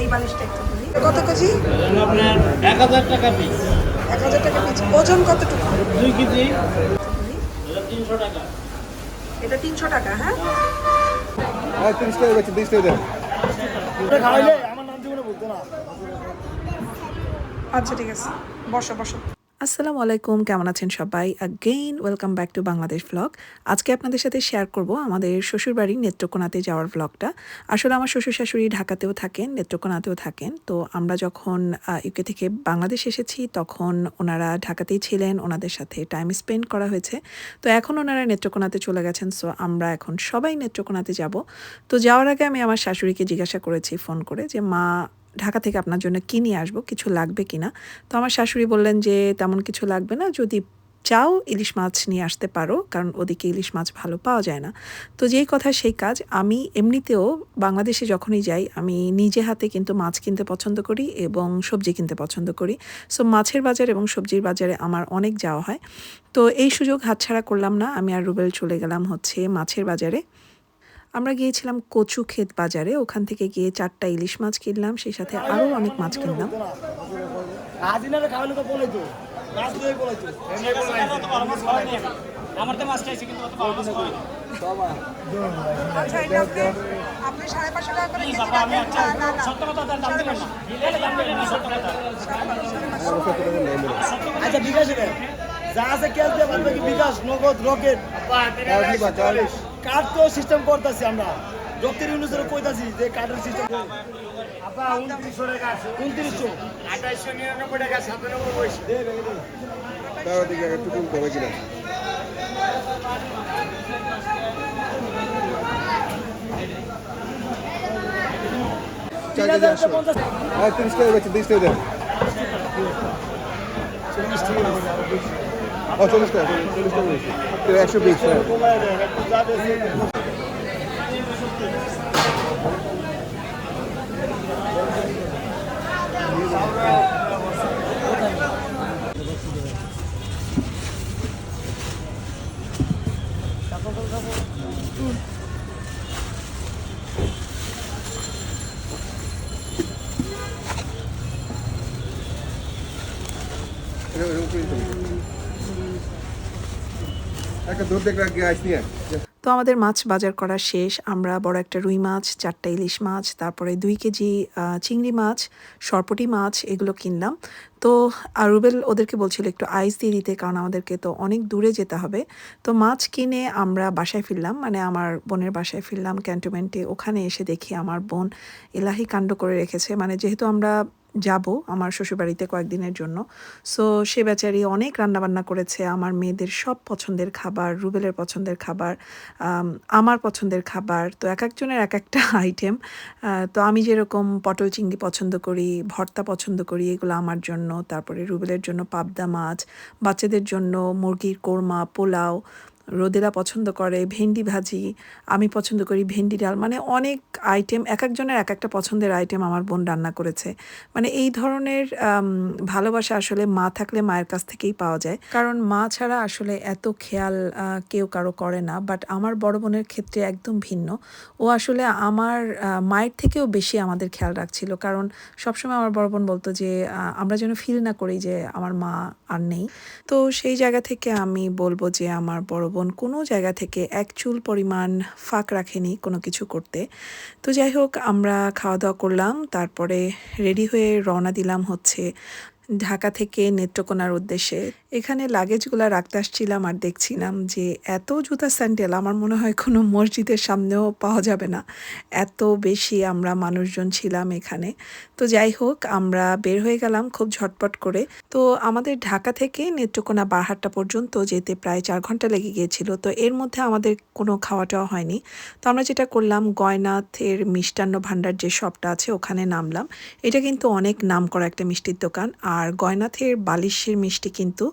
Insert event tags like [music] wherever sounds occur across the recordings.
এই বালিশটা একটু ধরি। কত কেজি? আপনার এক হাজার টাকা পিস এক হাজার টাকা পিস ওজন কতটুকু? দুই কেজি। এটা তিনশো টাকা। এটা তিনশো টাকা হ্যাঁ? হ্যাঁ টাকা তিরিশ টাকা আমার নাম জীবনে বলতো না। আচ্ছা ঠিক আছে। বসো বসো। আসসালামু আলাইকুম, কেমন আছেন সবাই? Again welcome back to Bangladesh vlog আজকে আপনাদের সাথে শেয়ার করব আমাদের শ্বশুরবাড়ির নেত্রকোনাতে যাওয়ার ভ্লগটা আসলে আমার শ্বশুর শাশুড়ি ঢাকাতেও থাকেন, নেত্রকোনাতেও থাকেন। তো আমরা যখন ইউকে থেকে বাংলাদেশ এসেছি, তখন ওনারা ঢাকাতেই ছিলেন, ওনাদের সাথে টাইম স্পেন্ড করা হয়েছে। তো এখন ওনারা নেত্রকোনাতে চলে গেছেন সো আমরা এখন সবাই নেত্রকোনাতে যাব। তো যাওয়ার আগে আমি আমার শাশুড়িকে জিজ্ঞাসা করেছি ফোন করে যে, মা ঢাকা থেকে আপনার জন্য কিনে আসব, কিছু লাগবে কি না তো আমার শাশুড়ি বললেন যে, তেমন কিছু লাগবে না। যদি চাও ইলিশ মাছ নিয়ে আসতে পারো, কারণ ওদিকে ইলিশ মাছ ভালো পাওয়া যায় না। তো যেই কথা সেই কাজ। আমি এমনিতেও বাংলাদেশে যখনই যাই, আমি নিজে হাতে কিন্তু মাছ কিনতে পছন্দ করি এবং সবজি কিনতে পছন্দ করি। সো মাছের বাজার এবং সবজির বাজারে আমার অনেক যাওয়া হয়। তো এই সুযোগ হাতছাড়া করলাম না। আমি আর রুবেল চলে গেলাম হচ্ছে মাছের বাজারে। আমরা গিয়েছিলাম কচু ক্ষেত বাজারে ওখান থেকে গিয়ে চারটা ইলিশ মাছ কিনলাম সেই সাথে আরও অনেক মাছ কিনলাম। আজিনারে খাওয়ালে তো বলে তো মাছ দিয়ে বলে তো আমার তো মাছ খাইছি কিন্তু অত ভালো মাছ খাওয়াই না। আচ্ছা বিকাশ যা আছে ক্যাশ দিয়ে বিকাশ নগদ রকেট কার্ড তো সিস্টেম করতেছি আমরা। ডক্টর ইউনুসের কইতাছি যে কার্ডের সিস্টেম উনত্রিশশো তার দিকে একটু কম কমে কিনা চার কেজি আসো হ্যাঁ তিরিশ টাকা বেচে তিরিশ টাকা দেন ও চল্লিশ টাকা চল্লিশ টাকা বেশি একশো বিশ হ্যাঁ এরকম- তো আমাদের মাছ বাজার করা শেষ। আমরা বড় একটা রুই মাছ, চারটা ইলিশ মাছ, তারপরে দুই কেজি চিংড়ি মাছ, সরপটি মাছ এগুলো কিনলাম। তো রুবেল ওদেরকে বলছিল একটু আইস দিয়ে দিতে কারণ আমাদেরকে তো অনেক দূরে যেতে হবে। তো মাছ কিনে আমরা বাসায় ফিরলাম মানে আমার বোনের বাসায় ফিরলাম, ক্যান্টনমেন্টে। ওখানে এসে দেখি আমার বোন এলাহি কাণ্ড করে রেখেছে। মানে যেহেতু আমরা যাব আমার শ্বশুরবাড়িতে কয়েকদিনের জন্য। সো সে বেচারি অনেক রান্নাবান্না করেছে, আমার মেয়েদের সব পছন্দের খাবার, রুবেলের পছন্দের খাবার আমার পছন্দের খাবার, তো এক একজনের এক একটা [laughs] আইটেম তো আমি যেরকম পটল চিংড়ি পছন্দ করি, ভর্তা পছন্দ করি, এগুলো আমার জন্য। তারপরে রুবেলের জন্য পাবদা মাছ, বাচ্চাদের জন্য মুরগির কোরমা, পোলাও রোদেলা পছন্দ করে, ভেন্ডি ভাজি, আমি পছন্দ করি ভেন্ডি ডাল। মানে অনেক আইটেম এক একজনের এক একটা পছন্দের আইটেম আমার বোন রান্না করেছে। মানে এই ধরনের ভালোবাসা আসলে মা থাকলে মায়ের কাছ থেকেই পাওয়া যায়। কারণ মা ছাড়া আসলে এত খেয়াল কেউ কারও করে না। বাট আমার বড় বোনের ক্ষেত্রে একদম ভিন্ন। ও আসলে আমার মায়ের থেকেও বেশি আমাদের খেয়াল রাখছিল। কারণ সবসময় আমার বড় বোন বলতো যে আমরা যেন ফিল না করি যে, আমার মা আর নেই। তো সেই জায়গা থেকে আমি বলব যে, আমার বড় বোন কোনো জায়গা থেকে এক চুল পরিমাণ ফাঁক রাখেনি কোনো কিছু করতে। তো যাই হোক, আমরা খাওয়া দাওয়া করলাম, তারপরে রেডি হয়ে রওনা দিলাম হচ্ছে ঢাকা থেকে নেত্রকোনার উদ্দেশ্যে। এখানে লাগেজগুলো রাখতে আসছিলাম আর দেখছিলাম যে এত জুতা স্যান্ডেল আমার মনে হয় কোনো মসজিদের সামনেও পাওয়া যাবে না। এত বেশি আমরা মানুষজন ছিলাম এখানে। তো যাই হোক, আমরা বের হয়ে গেলাম খুব ঝটপট করে। তো আমাদের ঢাকা থেকে নেত্রকোনা বারহাট্টা পর্যন্ত যেতে প্রায় চার ঘণ্টা লেগে গিয়েছিল। তো এর মধ্যে আমাদের কোনো খাওয়া টাওয়া হয়নি। তো আমরা যেটা করলাম, গয়নাথের মিষ্টান্ন ভাণ্ডার যে শপটা আছে ওখানে নামলাম। এটা কিন্তু অনেক নাম করা একটা মিষ্টির দোকান। আর গয়নাথের বালিশের মিষ্টি কিন্তু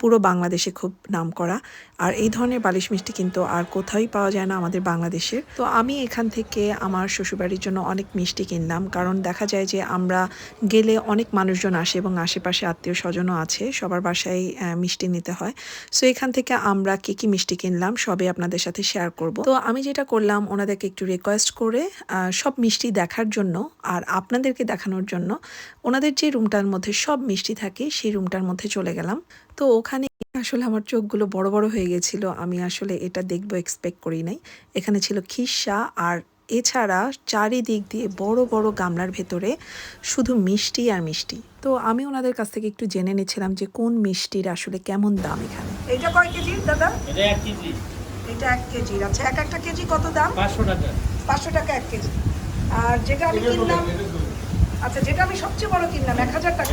পুরো বাংলাদেশে খুব নামকরা। আর এই ধরনের বালিশ মিষ্টি কিন্তু আর কোথাওই পাওয়া যায় না আমাদের বাংলাদেশের তো আমি এখান থেকে আমার শ্বশুরবাড়ির জন্য অনেক মিষ্টি কিনলাম। কারণ দেখা যায় যে আমরা গেলে অনেক মানুষজন আসে এবং আশেপাশে আত্মীয় স্বজনও আছে, সবার বাসায় মিষ্টি নিতে হয়। সো এখান থেকে আমরা কী কী মিষ্টি কিনলাম সবই আপনাদের সাথে শেয়ার করব। তো আমি যেটা করলাম, ওনাদেরকে একটু রিকোয়েস্ট করে সব মিষ্টি দেখার জন্য আর আপনাদেরকে দেখানোর জন্য, ওনাদের যে রুমটার মধ্যে সব মিষ্টি থাকে, সেই রুমটার মধ্যে চলে গেলাম। তো ওখানে আসলে আমার চোখগুলো বড় বড় হয়ে গেছিল। আমি আসলে এটা দেখব এক্সপেক্ট করি নাই। এখানে ছিল খিসা আর এছাড়া চারিদিক দিয়ে বড় বড় গামলার ভেতরে শুধু মিষ্টি আর মিষ্টি। তো আমি ওনাদের কাছ থেকে একটু জেনে নিচ্ছিলাম যে কোন মিষ্টির আসলে কেমন দাম এখানে। এটা কয় কেজি দাদা? এটা এক কেজি। এটা এক কেজি। আচ্ছা এক একটা কেজি কত দাম? পাঁচশো টাকা। পাঁচশো টাকা এক কেজি। আর যেটা আমি কিনলাম আচ্ছা যেটা আমি সবচেয়ে বড় কিনলাম টাকা। এক হাজার টাকা।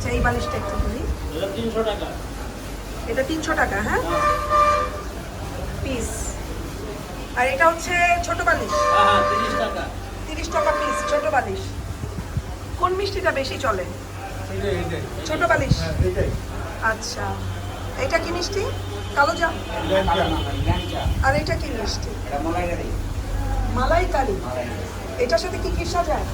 আচ্ছা এই বালিশটা একটু বলি এটা তিনশো টাকা। এটা তিনশো টাকা হ্যাঁ? পিস আর এটা হচ্ছে ছোট বালিশ? হ্যাঁ হ্যাঁ তিরিশ টাকা। তিরিশ টাকা পিস ছোট বালিশ। কোন মিষ্টিটা বেশি চলে? ছোট বালিশ? আচ্ছা। এটা কি মিষ্টি? কালো জাম আর এটা কি মিষ্টি? মালাই কারি এটার সাথে কি কিসা যায়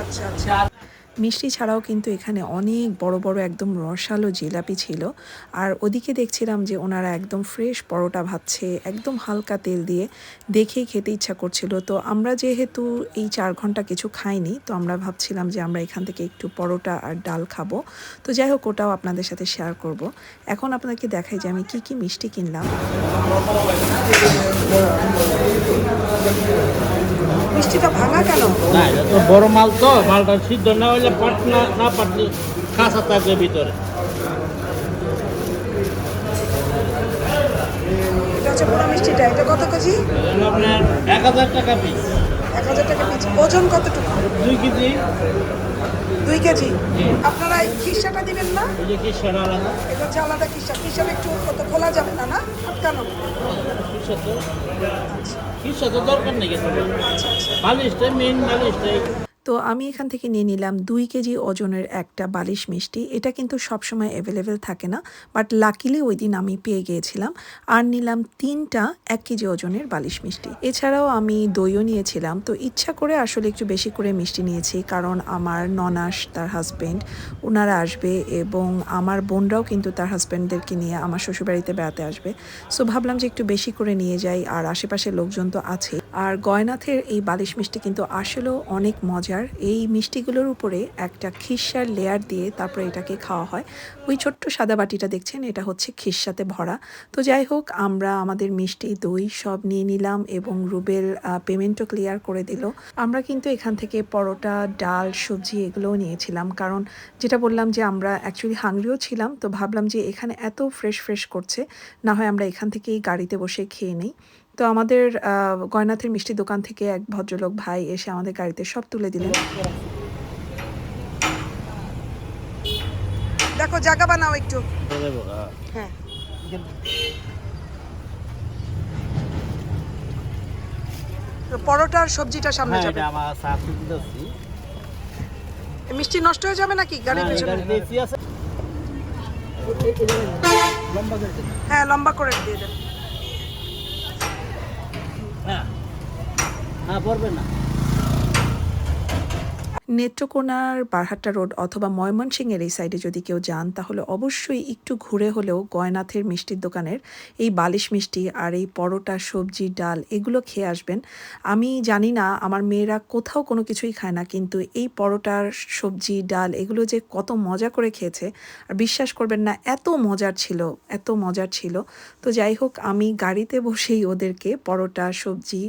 আচ্ছা আচ্ছা। মিষ্টি ছাড়াও কিন্তু এখানে অনেক বড় বড় একদম রসালো জিলাপি ছিল। আর ওদিকে দেখছিলাম যে ওনারা একদম ফ্রেশ পরোটা ভাজছে, একদম হালকা তেল দিয়ে দেখেই খেতে ইচ্ছা করছিল। তো আমরা যেহেতু এই চার ঘণ্টা কিছু খাইনি, তো আমরা ভাবছিলাম যে আমরা এখান থেকে একটু পরোটা আর ডাল খাব। তো যাই হোক, ওটাও আপনাদের সাথে শেয়ার করব। এখন আপনাদেরকে দেখাই যে আমি কি কি মিষ্টি কিনলাম। মিষ্টিটা ভাঙা কেন? বড় মাল তো, মালটা সিদ্ধ না হলে পাট না না পাটলে কাঁচা থাকবে ভিতরে। এটা হচ্ছে পুরো মিষ্টিটা। এটা কত কেজি? আপনার এক হাজার টাকা পিস এক হাজার টাকা পিস ওজন কতটুকু? দুই কেজি। দুই কেজি। আপনারা এই খিসাটা দিবেন না? এটা হচ্ছে আলাদা খিসা। খিসাটা একটু কত খোলা যাবে না না? আটকানো। তো দরকার নেই আচ্ছা আচ্ছা। বালিশটাই মেন বালিশটাই। তো আমি এখান থেকে নিয়ে নিলাম দুই কেজি ওজনের একটা বালিশ মিষ্টি। এটা কিন্তু সবসময় অ্যাভেলেবেল থাকে না বাট লাকিলি ওই দিন আমি পেয়ে গিয়েছিলাম। আর নিলাম তিনটা এক কেজি ওজনের বালিশ মিষ্টি। এছাড়াও আমি দইও নিয়েছিলাম, তো ইচ্ছা করে আসলে একটু বেশি করে মিষ্টি নিয়েছি, কারণ আমার ননাস, তার হাজব্যান্ড ওনারা আসবে এবং আমার বোনরাও কিন্তু তার হাজব্যান্ডদেরকে নিয়ে আমার শ্বশুরবাড়িতে বেড়াতে আসবে। সো ভাবলাম যে একটু বেশি করে নিয়ে যাই, আর আশেপাশের লোকজন তো আছে। আর গয়নাথের এই বালিশ মিষ্টি কিন্তু আসলেও অনেক মজার এই মিষ্টিগুলোর উপরে একটা খিসার লেয়ার দিয়ে তারপরে এটাকে খাওয়া হয়। ওই ছোট্ট সাদা বাটিটা দেখছেন, এটা হচ্ছে খিসাতে ভরা। তো যাই হোক, আমরা আমাদের মিষ্টি দই সব নিয়ে নিলাম এবং রুবেল পেমেন্টও ক্লিয়ার করে দিল। আমরা কিন্তু এখান থেকে পরোটা, ডাল, সবজি এগুলোও নিয়েছিলাম। কারণ যেটা বললাম যে আমরা অ্যাকচুয়ালি হাংরিও ছিলাম, তো ভাবলাম যে এখানে এত ফ্রেশ ফ্রেশ করছে, না হয় আমরা এখান থেকেই গাড়িতে বসে খেয়ে নেই। তো আমাদের গয়নাথের মিষ্টি দোকান থেকে এক ভদ্রলোক ভাই এসে আমাদের গাড়িতে সব তুলে দিলেন। দেখো জায়গা বানাও একটু। হ্যাঁ। হ্যাঁ তো পরোটা আর সবজিটা সামনে হ্যাঁ যাবে। মিষ্টি নষ্ট হয়ে যাবে নাকি? গাড়ির পেছনে। হ্যাঁ লম্বা করে দিয়ে দেন হ্যাঁ হ্যাঁ পড়বে না। নেত্রকোনার বারহাট্টা রোড অথবা ময়মনসিংহের এই সাইডে যদি কেউ যান, তাহলে অবশ্যই একটু ঘুরে হলেও গয়নাথের মিষ্টির দোকানের এই বালিশ মিষ্টি আর এই পরোটা, সবজি, ডাল এগুলো খেয়ে আসবেন। আমি জানি না, আমার মেয়েরা কোথাও কোনো কিছুই খায় না, কিন্তু এই পরোটার, সবজি, ডাল এগুলো যে কত মজা করে খেয়েছে, আর বিশ্বাস করবেন না, এত মজার ছিল, এত মজার ছিল। তো যাই হোক, আমি গাড়িতে বসেই ওদেরকে পরোটা, সবজি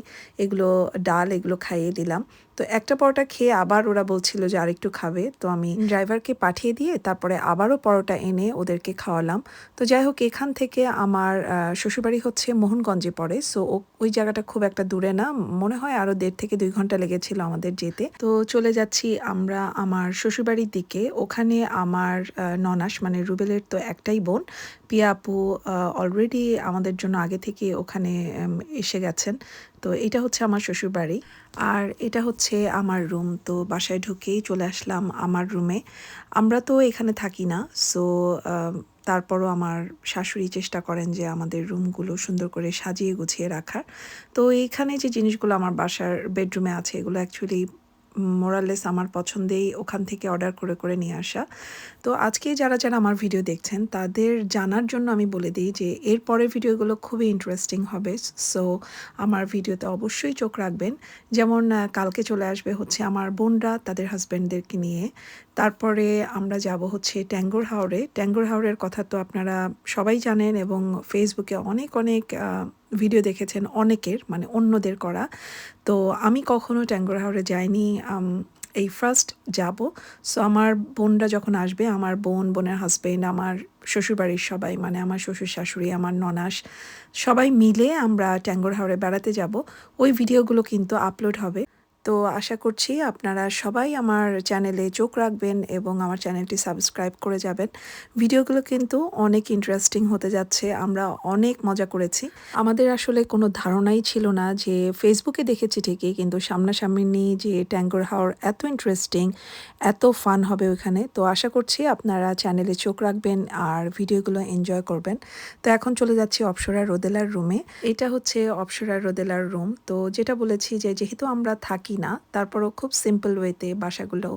এগুলো, ডাল এগুলো খাইয়ে দিলাম। তো একটা পরোটা খেয়ে আবার ওরা বলছিল যে আরেকটু খাবে। তো আমি ড্রাইভারকে পাঠিয়ে দিয়ে তারপরে আবারও পরোটা এনে ওদেরকে খাওয়ালাম। তো যাই হোক, এখান থেকে আমার শ্বশুরবাড়ি হচ্ছে মোহনগঞ্জে পড়ে। সো ওই জায়গাটা খুব একটা দূরে না। মনে হয় আরও দেড় থেকে দুই ঘণ্টা লেগেছিল আমাদের যেতে। তো চলে যাচ্ছি আমরা আমার শ্বশুরবাড়ির দিকে। ওখানে আমার ননাস মানে রুবেলের তো একটাই বোন। পিয়া আপু অলরেডি আমাদের জন্য আগে থেকে ওখানে এসে গেছেন। তো এটা হচ্ছে আমার শ্বশুর বাড়ি আর এটা হচ্ছে আমার রুম তো বাসায় ঢুকেই চলে আসলাম আমার রুমে আমরা তো এখানে থাকি না সো তারপরও আমার শাশুড়ি চেষ্টা করেন যে আমাদের রুমগুলো সুন্দর করে সাজিয়ে গুছিয়ে রাখার। তো এইখানে যে জিনিসগুলো আমার বাসার বেডরুমে আছে, এগুলো অ্যাকচুয়ালি মোরালেস আমার পছন্দেই ওখান থেকে অর্ডার করে করে নিয়ে আসা। তো আজকে যারা যারা আমার ভিডিও দেখছেন, তাদের জানার জন্য আমি বলে দিই যে, এর পরের ভিডিওগুলো খুবই ইন্টারেস্টিং হবে। সো আমার ভিডিওতে অবশ্যই চোখ রাখবেন। যেমন কালকে চলে আসবে হচ্ছে আমার বোনরা, তাদের হাজব্যান্ডদেরকে নিয়ে। তারপরে আমরা যাব হচ্ছে ট্যাঙ্গোর হাওড়ে ট্যাঙ্গোর হাওড়ের কথা তো আপনারা সবাই জানেন এবং ফেসবুকে অনেক অনেক ভিডিও দেখেছেন অনেকের মানে অন্যদের করা। তো আমি কখনো ট্যাঙ্গোর হাওড়ে যাইনি এই ফার্স্ট যাব। সো আমার বোনরা যখন আসবে, আমার বোন, বোনের হাজবেন্ড আমার শ্বশুরবাড়ির সবাই মানে আমার শ্বশুর শাশুড়ি, আমার ননাস, সবাই মিলে আমরা ট্যাঙ্গোর হাওড়ে বেড়াতে যাব। ওই ভিডিওগুলো কিন্তু আপলোড হবে। তো আশা করছি আপনারা সবাই আমার চ্যানেলে চোখ রাখবেন এবং আমার চ্যানেলটি সাবস্ক্রাইব করে যাবেন। ভিডিওগুলো কিন্তু অনেক ইন্টারেস্টিং হতে যাচ্ছে, আমরা অনেক মজা করেছি। আমাদের আসলে কোনো ধারণাই ছিল না যে ফেসবুকে দেখেছি ঠিকই, কিন্তু সামনাসামনি যে ট্যাঙ্গর হাওয়ার এত ইন্টারেস্টিং এত ফান হবে ওইখানে তো আশা করছি আপনারা চ্যানেলে চোখ রাখবেন আর ভিডিওগুলো এনজয় করবেন। তো এখন চলে যাচ্ছি অপসরা রোদেলার রুমে এটা হচ্ছে অপসরা রোদেলার রুম তো যেটা বলেছি যে যেহেতু আমরা থাকি না, তারপরও খুব সিম্পল ওয়েতে বাসাগুলো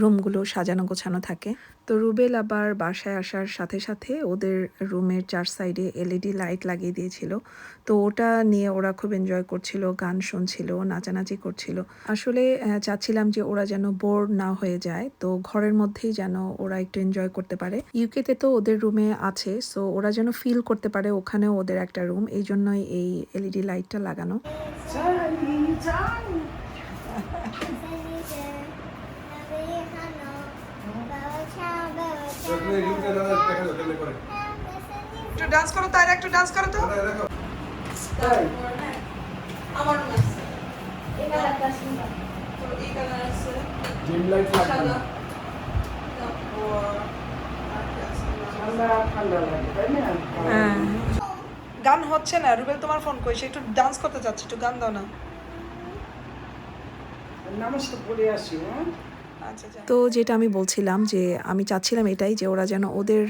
রুমগুলো সাজানো গোছানো থাকে। তো রুবেল আবার বাসায় আসার সাথে সাথে ওদের রুমের চার সাইডে এলইডি লাইট লাগিয়ে দিয়েছিল। তো ওটা নিয়ে ওরা খুব এনজয় করছিল, গান শুনছিল, নাচানাচি করছিল। আসলে চাচ্ছিলাম যে ওরা যেন বোর না হয়ে যায়, তো ঘরের মধ্যেই যেন ওরা একটু এনজয় করতে পারে। ইউকেতে তো ওদের রুমে আছে সো ওরা যেন ফিল করতে পারে ওখানেও ওদের একটা রুম এই জন্যই এই এলইডি লাইটটা লাগানো। একটু ডান্স করো একটু ডান্স করো তো। আমার ডিম লাইট লাগবে হ্যাঁ। গান হচ্ছে না রুবেল তোমার ফোন কইছে একটু ডান্স করতে চাচ্ছি একটু গান দাও না। নমস্কার পড়ে আসি হ্যাঁ। তো যেটা আমি বলছিলাম যে আমি চাচ্ছিলাম এটাই যে ওরা যেন ওদের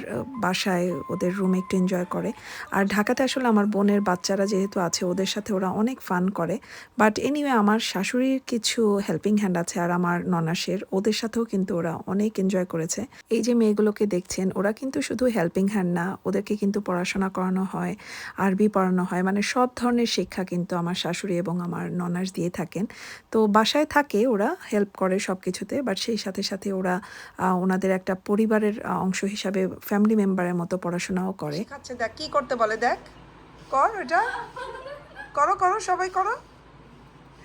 বাসায় ওদের রুমে একটু এনজয় করে। আর ঢাকাতে আসলে আমার বোনের বাচ্চারা যেহেতু আছে, ওদের সাথে ওরা অনেক ফান করে। বাট এনিওয়ে আমার শাশুড়ির কিছু হেল্পিং হ্যান্ড আছে আর আমার ননাসের, ওদের সাথেও কিন্তু ওরা অনেক এনজয় করেছে। এই যে মেয়েগুলোকে দেখছেন, ওরা কিন্তু শুধু হেল্পিং হ্যান্ড না, ওদেরকে কিন্তু পড়াশোনা করানো হয় আরবি পড়ানো হয় মানে সব ধরনের শিক্ষা কিন্তু আমার শাশুড়ি এবং আমার ননাস দিয়ে থাকেন। তো বাসায় থাকে ওরা হেল্প করে সব কিছুতে বাট সেই সাথে সাথে ওরা ওনাদের একটা পরিবারের অংশ হিসাবে ফ্যামিলি মেম্বারের মতো পড়াশোনাও করে। শেখাচ্ছে, দেখ, কি করতে বলে, দেখ। কর এটা করো করো, সবাই করো।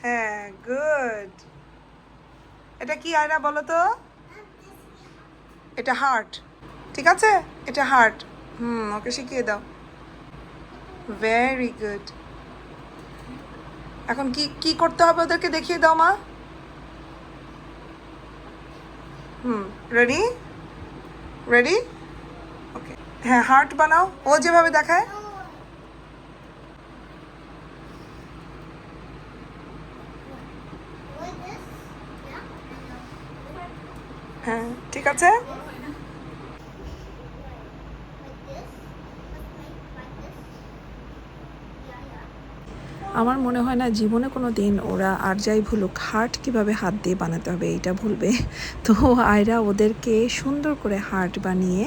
হ্যাঁ গুড এটা কি আয়না বলো তো? এটা হার্ট ঠিক আছে? এটা হার্ট হুম, ওকে শিখিয়ে দাও। ভেরি গুড এখন কি কি করতে হবে ওদেরকে দেখিয়ে দাও মা। হুম রেডি রেডি ওকে হ্যাঁ হার্ট বানাও। ও যেভাবে দেখায়। হ্যাঁ ঠিক আছে? আমার মনে হয় না জীবনে কোনো দিন ওরা আর যাই ভুলুক হার্ট কীভাবে হাত দিয়ে বানাতে হবে এটা ভুলবে। [laughs] তো আয়রা ওদেরকে সুন্দর করে হার্ট বানিয়ে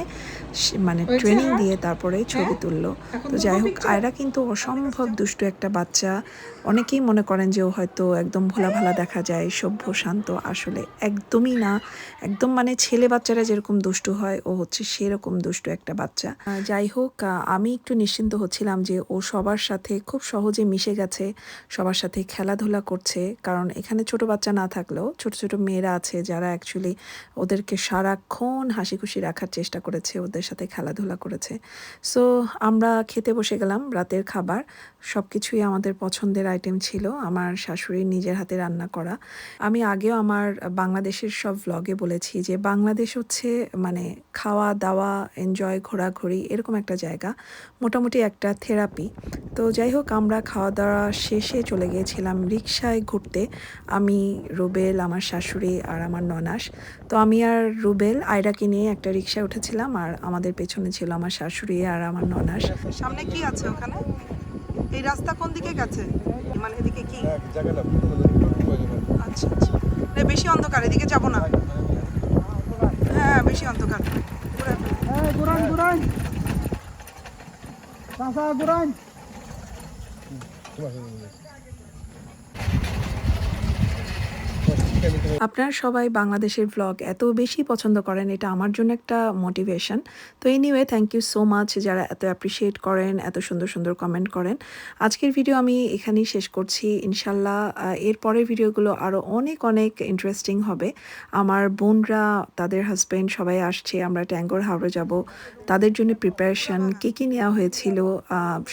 মানে ট্রেনিং দিয়ে তারপরে ছবি হ্যাঁ? তুললো তো তো যাই হোক আয়রা কিন্তু অসম্ভব দুষ্টু একটা বাচ্চা। অনেকেই মনে করেন যে ও হয়তো একদম ভোলা ভালা দেখা যায় সভ্য শান্ত। আসলে একদমই না। একদম মানে ছেলে বাচ্চারা যেরকম দুষ্টু হয় ও হচ্ছে সেরকম দুষ্টু একটা বাচ্চা। যাই হোক আমি একটু নিশ্চিন্ত হচ্ছিলাম যে ও সবার সাথে খুব সহজে মিশে গেছে। সবার সাথে খেলাধুলা করছে। কারণ এখানে ছোট বাচ্চা না থাকলেও ছোট ছোট মেয়েরা আছে যারা অ্যাকচুয়ালি ওদেরকে সারাক্ষণ হাসি খুশি রাখার চেষ্টা করেছে, ওদের সাথে খেলাধুলা করেছে। সো আমরা খেতে বসে গেলাম রাতের খাবার। সব কিছুই আমাদের পছন্দের আইটেম ছিল, আমার শাশুড়ির নিজের হাতে রান্না করা। আমি আগেও আমার বাংলাদেশের সব ভ্লগে বলেছি যে বাংলাদেশ হচ্ছে মানে খাওয়া, দাওয়া এনজয় ঘোরাঘুরি এরকম একটা জায়গা। মোটামুটি একটা থেরাপি তো যাই হোক, আমরা খাওয়া দাওয়া শেষে চলে গিয়েছিলাম রিক্সায় ঘুরতে। আমি রুবেল আমার শাশুড়ি আর আমার ননাস। তো আমি আর রুবেল আয়রাকে নিয়ে একটা রিক্সায় উঠেছিলাম আর আমাদের পেছনে ছিল আমার শাশুড়ি আর আমার ননাস। সামনে কি আছে ওখানে? এই রাস্তা কোন দিকে গেছে? মানে এদিকে কি? আচ্ছা আচ্ছা। বেশি অন্ধকার এদিকে যাব না। হ্যাঁ বেশি অন্ধকার। ঘুরে ませんので。আপনারা সবাই বাংলাদেশের ভ্লগ এত বেশি পছন্দ করেন, এটা আমার জন্য একটা মোটিভেশন তো anyway thank you so much যারা এত অ্যাপ্রিসিয়েট করেন, এত সুন্দর সুন্দর কমেন্ট করেন। আজকের ভিডিও আমি এখানেই শেষ করছি। ইনশাল্লাহ এর পরের ভিডিওগুলো আরও অনেক অনেক ইন্টারেস্টিং হবে। আমার বোনরা, তাদের হাজব্যান্ড সবাই আসছে, আমরা ট্যাঙ্গর হাওড়ে যাব। তাদের জন্য প্রিপারেশন কী কী নেওয়া হয়েছিল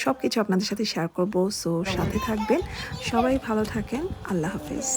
সব কিছু আপনাদের সাথে শেয়ার করব। সো সাথে থাকবেন। সবাই ভালো থাকেন। আল্লাহ হাফিজ।